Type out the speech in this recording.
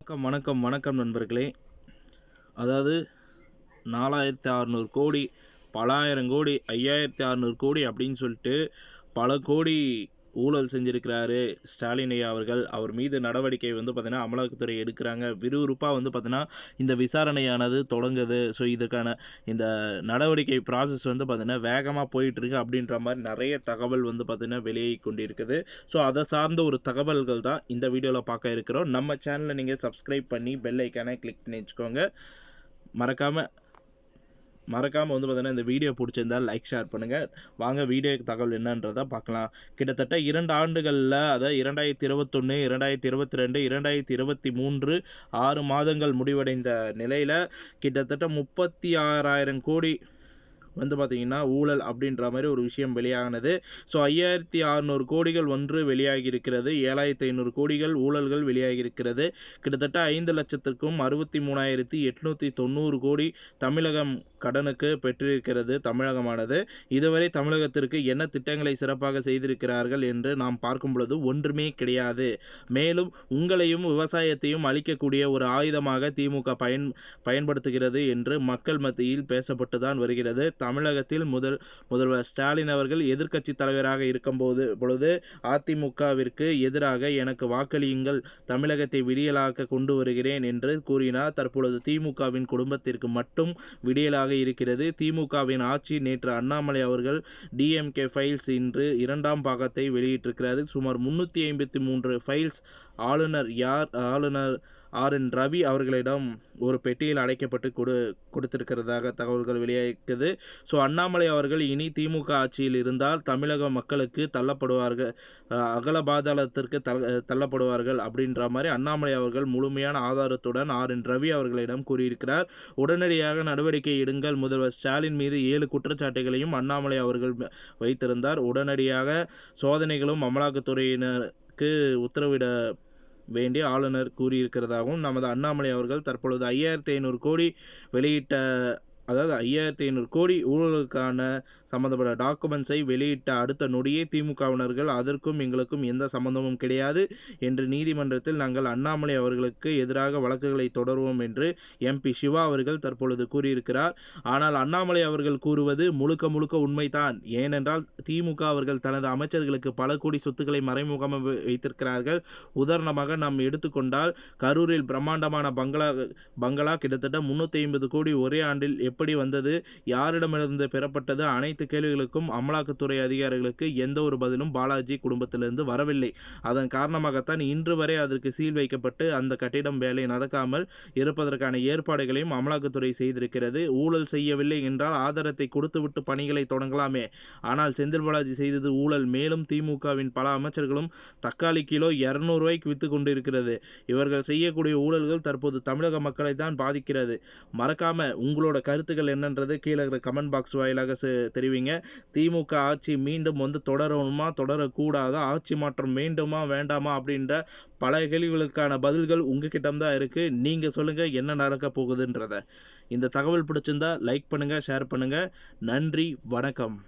வணக்கம் வணக்கம் வணக்கம் நண்பர்களே. அதாவது நாலாயிரத்தி அறநூறு கோடி பலாயிரம் கோடி ஐயாயிரத்தி அறநூறு கோடி அப்படின்னு சொல்லிட்டு பல கோடி ஊழல் செஞ்சுருக்கிறாரு ஸ்டாலின் ஐயா அவர்கள். அவர் மீது நடவடிக்கை வந்து பார்த்திங்கன்னா அமலாக்கத்துறை எடுக்கிறாங்க. விறுவிறுப்பாக வந்து பார்த்திங்கன்னா இந்த விசாரணையானது தொடங்குது. ஸோ இதுக்கான இந்த நடவடிக்கை ப்ராசஸ் வந்து பார்த்திங்கன்னா வேகமாக போயிட்டுருக்கு அப்படின்ற மாதிரி நிறைய தகவல் வந்து பார்த்திங்கன்னா வெளியே கொண்டிருக்குது ஸோ அதை சார்ந்த ஒரு தகவல்கள் தான் இந்த வீடியோவில் பார்க்க இருக்கிறோம். நம்ம சேனலை நீங்கள் சப்ஸ்கிரைப் பண்ணி பெல் ஐக்கானை கிளிக் பண்ணி வச்சுக்கோங்க. மறக்காமல் மறக்காமல் வந்து பார்த்தீங்கன்னா இந்த வீடியோ பிடிச்சிருந்தால் லைக் ஷேர் பண்ணுங்கள் வாங்க வீடியோ தகவல் என்னன்றதை பார்க்கலாம். கிட்டத்தட்ட இரண்டு ஆண்டுகளில் அதாவது இரண்டாயிரத்தி இருபத்தொன்று இரண்டாயிரத்தி இருபத்தி ரெண்டு இரண்டாயிரத்தி இருபத்தி மூன்று ஆறு மாதங்கள் முடிவடைந்த நிலையில் கிட்டத்தட்ட முப்பத்தி ஆறாயிரம் கோடி வந்து பார்த்திங்கன்னா ஊழல் அப்படின்ற மாதிரி ஒரு விஷயம் வெளியாகினது ஸோ ஐயாயிரத்தி அறநூறு கோடிகள் ஒன்று வெளியாகி இருக்கிறது ஏழாயிரத்தி ஐநூறு கோடிகள் ஊழல்கள் வெளியாகி இருக்கிறது கிட்டத்தட்ட ஐந்து லட்சத்திற்கும் அறுபத்தி மூணாயிரத்தி எட்நூற்றி தொண்ணூறு கோடி தமிழகம் கடனுக்கு பெற்றிருக்கிறது தமிழகமானது. இதுவரை தமிழகத்திற்கு என்ன திட்டங்களை சிறப்பாக செய்திருக்கிறார்கள் என்று நாம் பார்க்கும் பொழுது ஒன்றுமே கிடையாது. மேலும் உங்களையும் விவசாயத்தையும் அளிக்கக்கூடிய ஒரு ஆயுதமாக திமுக பயன் பயன்படுத்துகிறது என்று மக்கள் மத்தியில் பேசப்பட்டு தான் வருகிறது. தமிழகத்தில் முதல் முதல்வர் ஸ்டாலின் அவர்கள் எதிர்க்கட்சி தலைவராக இருக்கும்போது பொழுது அதிமுகவிற்கு எதிராக எனக்கு வாக்களியுங்கள் தமிழகத்தை விடியலாக்க கொண்டு வருகிறேன் என்று கூறினார். தற்பொழுது திமுகவின் குடும்பத்திற்கு மட்டும் விடியலாக இருக்கிறது. திமுகவின் ஆட்சி நேற்று அண்ணாமலை அவர்கள் டிஎம்கே ஃபைல்ஸ் இன்று இரண்டாம் பாகத்தை வெளியிட்டிருக்கிறார். சுமார் முன்னூற்றி ஐம்பத்தி மூன்று ஃபைல்ஸ் ஆளுநர் யார் ஆளுநர் ஆர் என் ரவி அவர்களிடம் ஒரு பெட்டியில் அடைக்கப்பட்டு கொடு கொடுத்திருக்கிறதாக தகவல்கள் வெளியாகிக்குது ஸோ அண்ணாமலை அவர்கள் இனி திமுக ஆட்சியில் இருந்தால் தமிழக மக்களுக்கு தள்ளப்படுவார்கள் அகல பாதாளத்திற்கு தள்ளப்படுவார்கள் அப்படின்ற மாதிரி அண்ணாமலை அவர்கள் முழுமையான ஆதாரத்துடன் ஆர் என் ரவி அவர்களிடம் கூறியிருக்கிறார். உடனடியாக நடவடிக்கை எடுங்கள். முதல்வர் ஸ்டாலின் மீது ஏழு குற்றச்சாட்டுகளையும் அண்ணாமலை அவர்கள் வைத்திருந்தார். உடனடியாக சோதனைகளும் அமலாக்கத்துறையினருக்கு உத்தரவிட வேண்டிய ஆளுநர் கூறியிருக்கிறதாகவும் நமது அண்ணாமலை அவர்கள் தற்பொழுது ஐயாயிரத்தி ஐநூறு கோடி வெளியிட்ட அதாவது ஐயாயிரத்தி ஐநூறு கோடி ஊழலுக்கான சம்மந்தப்பட்ட டாக்குமெண்ட்ஸை வெளியிட்ட அடுத்த நொடியே திமுகவினர்கள் அதற்கும் எங்களுக்கும் எந்த சம்மந்தமும் கிடையாது என்று நீதிமன்றத்தில் நாங்கள் அண்ணாமலை அவர்களுக்கு எதிராக வழக்குகளை தொடருவோம் என்று எம்பி சிவா அவர்கள் தற்பொழுது கூறியிருக்கிறார். ஆனால் அண்ணாமலை அவர்கள் கூறுவது முழுக்க முழுக்க உண்மைதான். ஏனென்றால் திமுக அவர்கள் தனது அமைச்சர்களுக்கு பல கோடி சொத்துக்களை மறைமுகமாக வைத்திருக்கிறார்கள். உதாரணமாக நாம் எடுத்துக்கொண்டால் கரூரில் பிரம்மாண்டமான பங்களா பங்களா கிட்டத்தட்ட முன்னூற்றி ஐம்பது கோடி ஒரே ஆண்டில் எப்படி வந்தது யாரிடமிருந்து பெறப்பட்டது அனைத்து கேள்விகளுக்கும் அமலாக்கத்துறை அதிகாரிகளுக்கு எந்த ஒரு பதிலும் பாலாஜி குடும்பத்திலிருந்து வரவில்லை. அதன் காரணமாகத்தான் இன்று வரை அதற்கு சீல் வைக்கப்பட்டு அந்த கட்டிடம் வேலை நடக்காமல் இருப்பதற்கான ஏற்பாடுகளையும் அமலாக்கத்துறை செய்திருக்கிறது. ஊழல் செய்யவில்லை என்றால் ஆதாரத்தை கொடுத்துவிட்டு பணிகளை தொடங்கலாமே. ஆனால் செந்தில் பாலாஜி செய்தது ஊழல். மேலும் திமுகவின் பல அமைச்சர்களும் தக்காளி கிலோ இரநூறுவாய்க்கு விற்று கொண்டிருக்கிறது. இவர்கள் செய்யக்கூடிய ஊழல்கள் தற்போது தமிழக மக்களை தான் பாதிக்கிறது. மறக்காம உங்களோட கருத்து கருத்துக்கள் என்னன்றது கீழே இருக்கிற கமெண்ட் பாக்ஸ் வாயிலாக தெரிவிங்க. திமுக ஆட்சி மீண்டும் வந்து தொடரணுமா? தொடரக்கூடாதா? ஆட்சி மாற்றம் வேண்டுமா? வேண்டாமா? அப்படின்ற பல கேள்விகளுக்கான பதில்கள் உங்ககிட்ட தான் இருக்குது நீங்கள் சொல்லுங்கள் என்ன நடக்க போகுதுன்றத. இந்த தகவல் பிடிச்சிருந்தா லைக் பண்ணுங்கள் ஷேர் பண்ணுங்கள் நன்றி வணக்கம்.